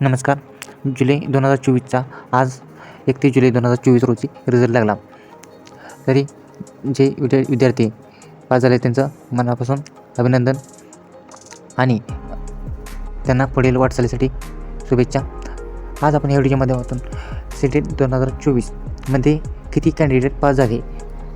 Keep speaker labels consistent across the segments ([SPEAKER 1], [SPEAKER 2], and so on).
[SPEAKER 1] नमस्कार. जुलै दोन हजार चोवीसचा आज एकतीस जुलै दोन हजार चोवीस रोजी रिझल्ट लागला. तरी जे विद्या विद्यार्थी पास झाले त्यांचं मनापासून अभिनंदन आणि त्यांना पुढील वाटचालीसाठी शुभेच्छा. आज आपण या व्हिडिओच्या माध्यमातून सिटेट दोन हजार चोवीसमध्ये किती कॅन्डिडेट पास झाले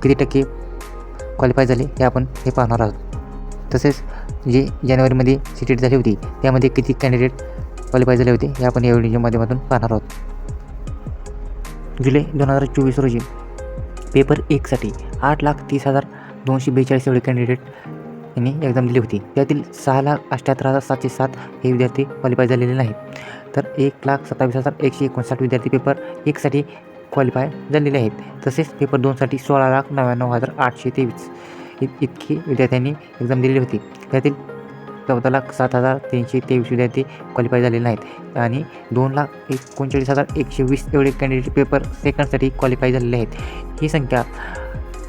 [SPEAKER 1] किती टक्के क्वालिफाय झाले हे आपण हे पाहणार आहोत. तसेच जे जानेवारीमध्ये सी झाली होती त्यामध्ये किती कॅन्डिडेट क्वालिफाय झाले होते. हे आपण या व्हिडिओच्या माध्यमातून पाहणार आहोत. जुलै दोन हजार चोवीस रोजी पेपर एकसाठी आठ लाख तीस हजार दोनशे बेचाळीस एवढे कॅन्डिडेट यांनी एक्झाम दिली होती. त्यातील सहा लाख अठ्ठ्याहत्तर हजार सातशे सात हे विद्यार्थी क्वालिफाय झालेले नाहीत. तर एक लाख सत्तावीस हजार एकशे एकोणसाठ विद्यार्थी पेपर एकसाठी क्वालिफाय झालेले आहेत. तसेच पेपर दोनसाठी सोळा लाख नव्याण्णव हजार आठशे तेवीस इत इतकी विद्यार्थ्यांनी एक्झाम दिलेली होती. त्यातील चौदा लाख सात हजार तीनशे तेवीस विद्यार्थी क्वालिफाय झालेले नाहीत आणि दोन लाख एकोणचाळीस हजार एकशे वीस एवढे कॅन्डिडेट पेपर सेकंडसाठी क्वालिफाय झालेले आहेत. ही संख्या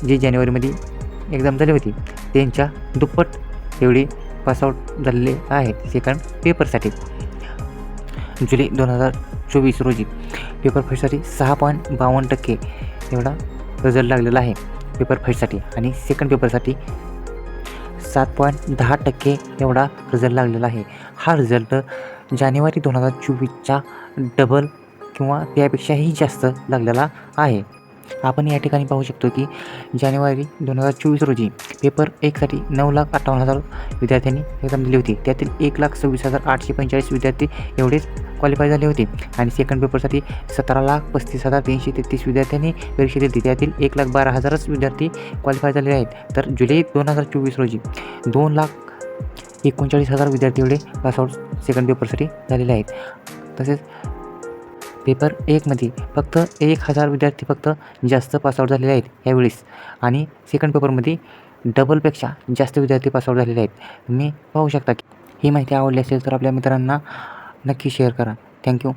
[SPEAKER 1] जी जानेवारीमध्ये एक्झाम झाली होती त्यांच्या दुप्पट एवढी पासआउट झालेले आहेत सेकंड पेपरसाठी जुलै दोन हजार चोवीस रोजी पेपर फर्स्टसाठी सहा पॉईंट बावन्न टक्के एवढा रिझल्ट लागलेला आहे पेपर फर्स्टसाठी आणि सेकंड पेपरसाठी सात पॉईंट दहा टक्के एवढा रिझल्ट लागलेला आहे. हा रिझल्ट जानेवारी दोन हजार चोवीसच्या डबल किंवा त्यापेक्षाही जास्त लागलेला आहे. आपण या ठिकाणी पाहू शकतो की जानेवारी दोन हजार चोवीस रोजी पेपर एकसाठी नऊ लाख अठ्ठावन्न हजार विद्यार्थ्यांनी एक्झाम दिली होती. त्यातील एक लाख सव्वीस हजार आठशे पंचेचाळीस विद्यार्थी एवढेच क्वालिफाय झाले होते. आणि सेकंड पेपरसाठी सतरा लाख पस्तीस हजार तीनशे तेहतीस विद्यार्थ्यांनी परीक्षा दिली त्यातील एक लाख बारा हजारच विद्यार्थी क्वालिफाय झालेले आहेत. तर जुलै दोन हजार चोवीस रोजी दोन लाख एकोणचाळीस हजार विद्यार्थी एवढे पासआउट सेकंड पेपरसाठी झालेले आहेत. तसेच पेपर एकमध्ये फक्त एक हजार विद्यार्थी फक्त जास्त पासआउट झालेले आहेत यावेळेस. आणि सेकंड पेपरमध्ये डबलपेक्षा जास्त विद्यार्थी पासआउट झालेले आहेत. तुम्ही पाहू शकता की ही माहिती आवडली असेल तर आपल्या मित्रांना नक्की शेअर करा. थँक्यू